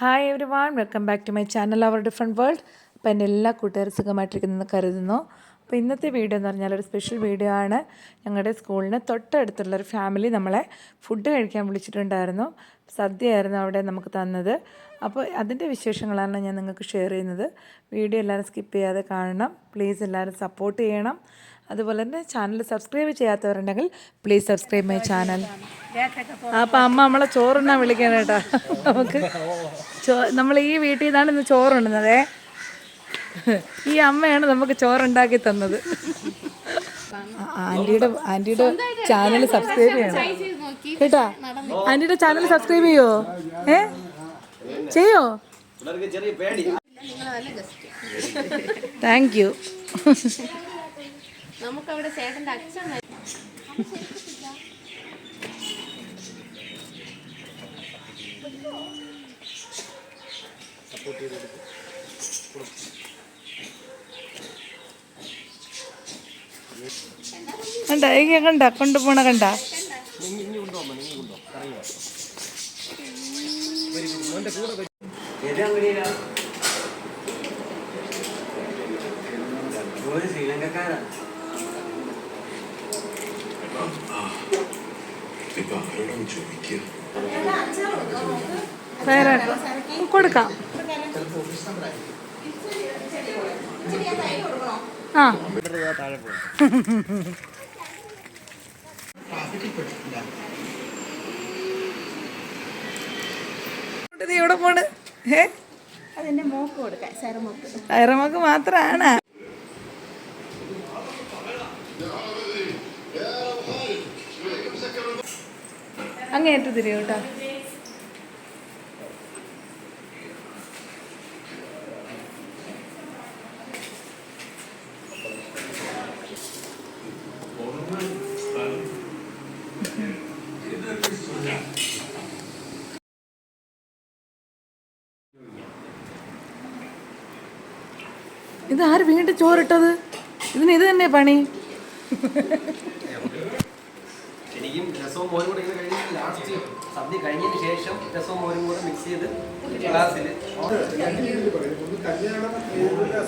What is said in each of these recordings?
Hi everyone welcome back to my channel our different world അപ്പോൾ എന്റെ എല്ലാ കൂട്ടുകാരും സുഖമായിട്ടിരിക്കുന്നെന്ന് കരുതുന്നു. അപ്പോൾ ഇന്നത്തെ വീഡിയോ എന്ന് പറഞ്ഞാൽ ഒരു സ്പെഷ്യൽ വീഡിയോ ആണ്. ഞങ്ങളുടെ സ്കൂളിന് തൊട്ടടുത്തുള്ള ഒരു ഫാമിലി നമ്മളെ ഫുഡ് കഴിക്കാൻ വിളിച്ചിട്ടുണ്ടായിരുന്നു. സദ്യയായിരുന്നു അവിടെ നമുക്ക് തന്നത്. അപ്പോൾ അതിന്റെ വിശേഷങ്ങളാണ് ഞാൻ നിങ്ങൾക്ക് ഷെയർ ചെയ്യുന്നത്. വീഡിയോ എല്ലാവരും സ്കിപ്പ് ചെയ്യാതെ കാണണം. പ്ലീസ് എല്ലാവരും സപ്പോർട്ട് ചെയ്യണം. അതുപോലെ തന്നെ ചാനൽ സബ്സ്ക്രൈബ് ചെയ്യാത്തവരുണ്ടെങ്കിൽ പ്ലീസ് സബ്സ്ക്രൈബ് മൈ ചാനൽ അപ്പം അമ്മ നമ്മളെ ചോറുണ്ണാൻ വിളിക്കണം കേട്ടോ. നമുക്ക് ചോ നമ്മൾ ഈ വീട്ടിൽ നിന്നാണ് ഇന്ന് ചോറുണ്ണുന്നതേ. ഈ അമ്മയാണ് നമുക്ക് ചോറുണ്ടാക്കി തന്നത്. ആന്റിയുടെ ആന്റിയുടെ ചാനൽ സബ്സ്ക്രൈബ് ചെയ്യണം. കേട്ടാ? ആന്റിയുടെ ചാനൽ സബ്സ്ക്രൈബ് ചെയ്യോ? ഏ? ചെയ്യോ? താങ്ക് യു നമുക്കവിടെ ചേട്ടന്റെ അച്ഛൻ വരും. കണ്ട ഈ കണ്ട കൊണ്ടുപോണ കണ്ട? ഒരു ശ്രീലങ്കക്കാരാ വേറെ കൊടുക്കാം. ആ. നീ എവിടെ പോണ്? ഏ? അതെന്റെ മോക്ക് കൊടുക്കാം സൈറമോക്ക് ടയറമക്ക് മാത്രാണ് അങ്ങേറ്റ തിരിയോ കേട്ടോ. ഇത് ആര് വീണ്ടും ചോറിട്ടത്? ഇതിന് ഇത് തന്നെ പണി. ശരിക്കും രസവും മോരും കൂടെ ഇങ്ങനെ കഴിഞ്ഞിട്ട് ലാസ്റ്റ് സദ്യ കഴിഞ്ഞതിന് ശേഷം രസവും മോരും കൂടെ മിക്സ് ചെയ്ത് ഗ്ലാസ്സിൽ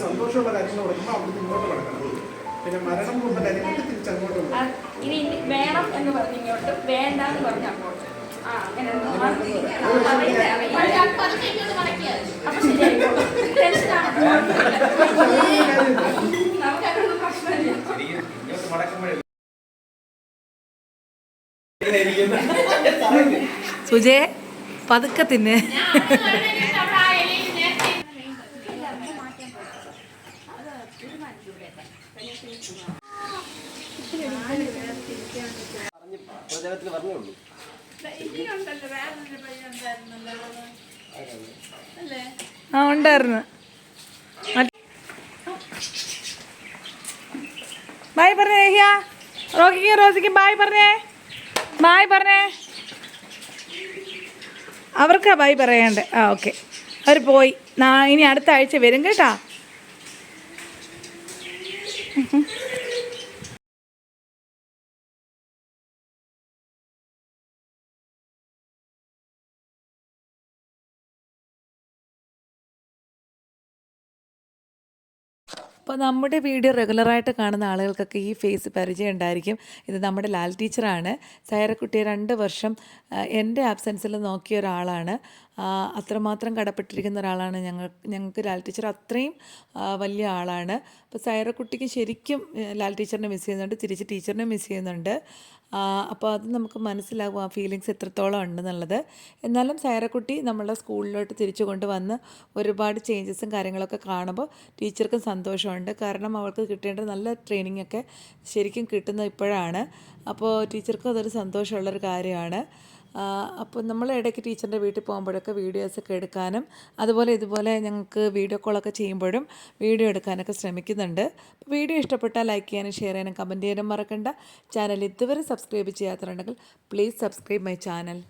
സന്തോഷമുള്ള കാര്യങ്ങൾ അവിടുന്ന് ഇങ്ങോട്ട് കിടക്കണം പിന്നെ മരണം കൊണ്ട് കാര്യങ്ങൾക്ക് തിരിച്ചങ്ങോട്ട് ഇനി വേണം എന്ന് പറഞ്ഞ് ഇങ്ങോട്ട് വേണ്ട എന്ന് പറഞ്ഞ അങ്ങോട്ട് ആ അങ്ങനെ അപ്പൊ പ്രശ്നമില്ല. ശരിക്കും ഇങ്ങോട്ട് മടക്കുമ്പോഴേ സുജേ പതുക്കെ തിന്നെ. ആ ഉണ്ടായിരുന്നു. ബായ് പറഞ്ഞേ റോക്കിക്ക് റോസിക്ക് ബായ് പറഞ്ഞേ. ബായ് പറഞ്ഞേ. അവർക്കാ ബായ് പറയണ്ടേ. ആ ഓക്കെ. അവർ പോയി. ഇനി അടുത്ത ആഴ്ച വരും കേട്ടാ. അപ്പോൾ നമ്മുടെ വീഡിയോ റെഗുലറായിട്ട് കാണുന്ന ആളുകൾക്കൊക്കെ ഈ ഫേസ് പരിചയം ഉണ്ടായിരിക്കും. ഇത് നമ്മുടെ ലാൽ ടീച്ചറാണ് സൈറക്കുട്ടിയെ രണ്ട് വർഷം എന്റെ ആബ്സെൻസിൽ നോക്കിയ ഒരാളാണ്. അത്രമാത്രം കടപ്പെട്ടിരിക്കുന്ന ഒരാളാണ് ഞങ്ങൾ ഞങ്ങൾക്ക് ലാൽ ടീച്ചർ അത്രയും വലിയ ആളാണ്. അപ്പോൾ സൈറക്കുട്ടിക്ക് ശരിക്കും ലാൽ ടീച്ചറിനെ മിസ് ചെയ്യുന്നുണ്ട് തിരിച്ച് ടീച്ചറിനെ മിസ് ചെയ്യുന്നുണ്ട്. അപ്പോൾ അത് നമുക്ക് മനസ്സിലാകും ആ ഫീലിങ്സ് എത്രത്തോളം ഉണ്ടെന്നുള്ളത്. എന്നാലും സൈറക്കുട്ടി നമ്മളുടെ സ്കൂളിലോട്ട് തിരിച്ചു കൊണ്ടുവന്ന് ഒരുപാട് ചേഞ്ചസും കാര്യങ്ങളൊക്കെ കാണുമ്പോൾ ടീച്ചർക്കും സന്തോഷമുണ്ട്. കാരണം അവൾക്ക് കിട്ടേണ്ട നല്ല ട്രെയിനിങ് ഒക്കെ ശരിക്കും കിട്ടുന്ന ഇപ്പോഴാണ്. അപ്പോൾ ടീച്ചർക്കും അതൊരു സന്തോഷമുള്ളൊരു കാര്യമാണ്. അപ്പോൾ നമ്മൾ ഇടയ്ക്ക് ടീച്ചറിന്റെ വീട്ടിൽ പോകുമ്പോഴൊക്കെ വീഡിയോസൊക്കെ എടുക്കാനും അതുപോലെ ഇതുപോലെ ഞങ്ങൾക്ക് വീഡിയോ കോളൊക്കെ ചെയ്യുമ്പോഴും വീഡിയോ എടുക്കാനൊക്കെ ശ്രമിക്കുന്നുണ്ട്. വീഡിയോ ഇഷ്ടപ്പെട്ടാൽ ലൈക്ക് ചെയ്യാനും ഷെയർ ചെയ്യാനും കമന്റ് ചെയ്യാനും മറക്കണ്ട. ചാനൽ ഇതുവരെ സബ്സ്ക്രൈബ് ചെയ്യാത്തതുണ്ടെങ്കിൽ പ്ലീസ് സബ്സ്ക്രൈബ് മൈ ചാനൽ